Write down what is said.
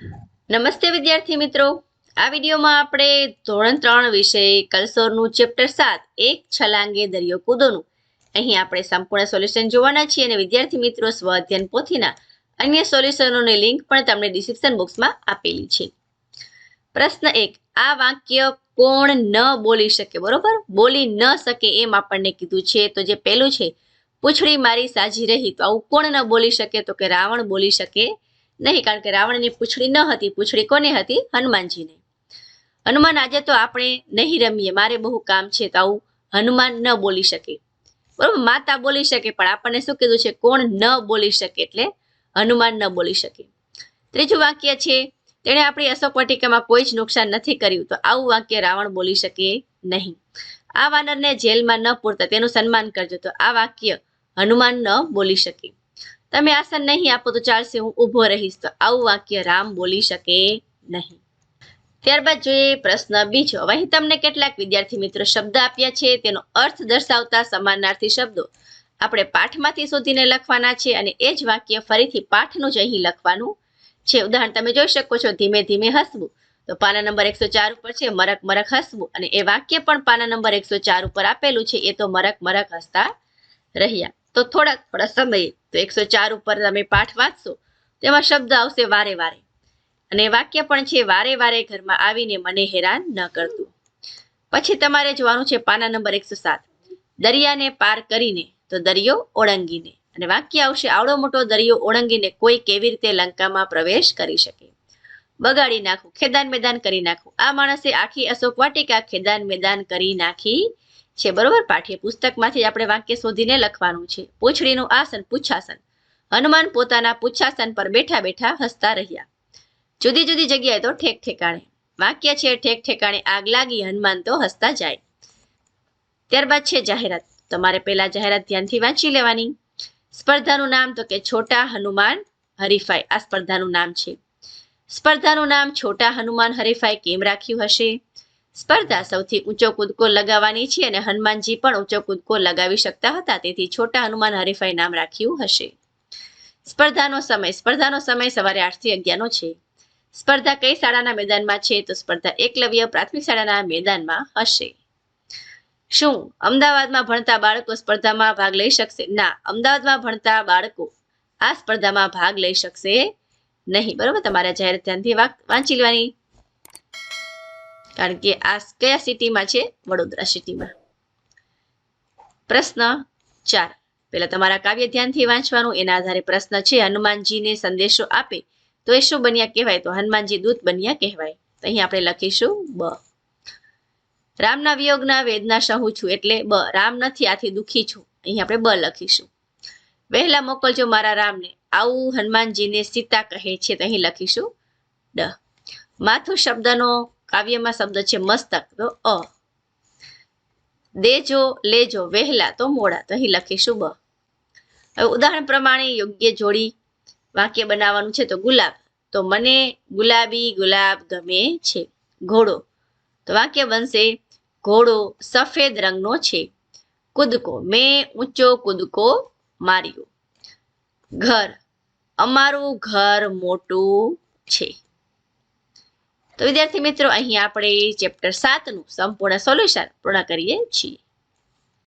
નમસ્તે વિદ્યાર્થી મિત્રો. આ વિડીયોમાં આપણે ધોરણ ત્રણ વિષય કલસોરનું ચેપ્ટર સાત, એક છલાંગે દરિયો કૂદોનું. અહીં આપણે સંપૂર્ણ સોલ્યુશન જોવાના છીએ અને વિદ્યાર્થી મિત્રો સ્વ અધ્યયન પોથીના અન્ય સોલ્યુશનોની લિંક પણ તમને ડિસ્ક્રિપ્શન બોક્સમાં આપેલી છે. પ્રશ્ન એક, આ વાક્ય કોણ ન બોલી શકે, બરોબર? બોલી ન શકે એમ આપણને કીધું છે. તો જે પહેલું છે, પૂછડી મારી સાજી રહી, તો આવું કોણ ન બોલી શકે? તો કે રાવણ બોલી શકે. નહીં, કારણ કે રાવણની પૂંછડી ન હતી, પૂંછડી કોને હતી? હનુમાનજીને. હનુમાન, આજે તો આપણે નહીં રમીએ, મારે બહુ કામ છે, તો આવું હનુમાન ન બોલી શકે. બરોબર, માતા બોલી શકે, પણ આપણને શું કીધું છે, કોણ ન બોલી શકે, એટલે હનુમાન ન બોલી શકે. ત્રીજું વાક્ય છે, તેણે આપણી અશોક વાટિકામાં કોઈ જ નુકસાન નથી કર્યું, તો આવું વાક્ય રાવણ બોલી શકે નહીં. આ વાનરને જેલમાં ન પૂરતા, તેનું સન્માન કરજો, તો આ વાક્ય હનુમાન ન બોલી શકે. તમે આસન નહીં આપો તો ચાલશે, હું ઊભો રહીશ. તો આવું વાક્ય રામ બોલી શકે નહીં. ત્યારબાદ જોઈએ પ્રશ્ન બીજો. હવે અહીં તમને કેટલાક વિદ્યાર્થી મિત્રો શબ્દ આપ્યા છે. તેનો અર્થ દર્શાવતા સમાનાર્થી શબ્દો. આપણે પાઠમાંથી શોધીને લખવાના છે અને એ જ વાક્ય ફરીથી પાઠનું જ અહીં લખવાનું છે. ઉદાહરણ, તમે જોઈ શકો છો, ધીમે ધીમે હસવું. તો પાના નંબર એકસો ચાર ઉપર છે, મરક મરક હસવું. અને એ વાક્ય પણ પાના નંબર એકસો ચાર ઉપર આપેલું છે. એ તો મરક મરક હસતા રહ્યા. તો થોડાક થોડા સમયે તો એકસો ચાર ઉપર તમે પાઠ વાંચશો તેમાં શબ્દ આવશે વારે વારે. અને વાક્ય પણ છે, વારે વારે ઘરમાં આવીને મને હેરાન ન કરતું. પછી તમારે જોવાનું છે પાના નંબર એકસો સાત. દરિયાને પાર કરીને તો દરિયો ઓળંગીને. અને વાક્ય આવશે, આવડો મોટો દરિયો ઓળંગીને કોઈ કેવી રીતે લંકામાં પ્રવેશ કરી શકે? બગાડી નાખું, ખેદાન મેદાન કરી નાખું. આ માણસે આખી અશોક વાટિકા ખેદાન મેદાન કરી નાખી છે, બરોબર? પાઠ્ય પુસ્તકમાંથી આપણે વાક્ય શોધીને લખવાનું છે. પૂંછડીનું આસન પૂછાસન હનુમાન પોતાના પૂછાસન પર બેઠા બેઠા હસતા રહ્યા. જુદી જુદી જગ્યાએ તો ઠેક ઠેકાણે. વાક્ય છે, ઠેક ઠેકાણે આગ લાગી, હનુમાન તો હસતા જાય. ત્યારબાદ છે જાહેરાત. તમારે પહેલા જાહેરાત ધ્યાનથી વાંચી લેવાની. સ્પર્ધાનું નામ તો કે છોટા હનુમાન હરીફાઈ. આ સ્પર્ધાનું નામ છે. સ્પર્ધાનું નામ છોટા હનુમાન હરીફાઈ કેમ રાખ્યું હશે? સ્પર્ધા સૌથી ઊંચો કૂદકો લગાવવાની છે અને હનુમાનજી પણ ઊંચો કૂદકો લગાવી શકતા હતા, તેથી છોટા હનુમાન હરીફાઈ નામ રાખ્યું હશે. સ્પર્ધાનો સમય સ્પર્ધાનો સમય સવારે આઠથી અગિયારનો છે. સ્પર્ધા કઈ શાળાના મેદાનમાં છે? તો સ્પર્ધા એકલવ્ય પ્રાથમિક શાળાના મેદાનમાં હશે. શું? અમદાવાદમાં ભણતા બાળકો સ્પર્ધામાં ભાગ લઈ શકશે? ના, અમદાવાદમાં ભણતા બાળકો આ સ્પર્ધામાં ભાગ લઈ શકશે નહીં. બરોબર? તમારે જાહેર ધ્યાનથી વાંચી લેવાની. કારણ કે આ કયા સિટીમાં છે? વડોદરા સિટીમાં. પ્રશ્ન ચાર. પેલા તમારા કાવ્ય ધ્યાનથી વાંચવાનું, એના આધારે પ્રશ્ન છે, હનુમાનજીને સંદેશો આપે, તો એ શું બન્યા કહેવાય? તો હનુમાનજી દૂત બન્યા કહેવાય. અહીં આપણે લખીશું બ. રામના વિયોગના વેદના સહુ છું એટલે બ. રામ નથી, આથી દુઃખી છું. અહીં આપણે બ લખીશું. વહેલા મોકલજો મારા રામને. આવું હનુમાનજીને સીતા કહે છે, તો અહીં લખીશું ડ. માથું શબ્દનો કાવ્યમાં શબ્દ છે મસ્તક. તો અ. દેજો, લેજો, વહેલા, તો મોડા, તો અહીં લખીશું બ. હવે ઉદાહરણ પ્રમાણે યોગ્ય જોડી વાક્ય બનાવવાનું છે તો ગુલાબ. તો મને ગુલાબી ગુલાબ ગમે છે. ઘોડો. તો વાક્ય બનશે, ઘોડો સફેદ રંગનો છે. કૂદકો, મેં ઊંચો કૂદકો માર્યો. ઘર. અમારું ઘર મોટું છે. તો વિદ્યાર્થી મિત્રો અહીં આપણે ચેપ્ટર સાતનું સંપૂર્ણ સોલ્યુશન પૂર્ણ કરીએ છીએ.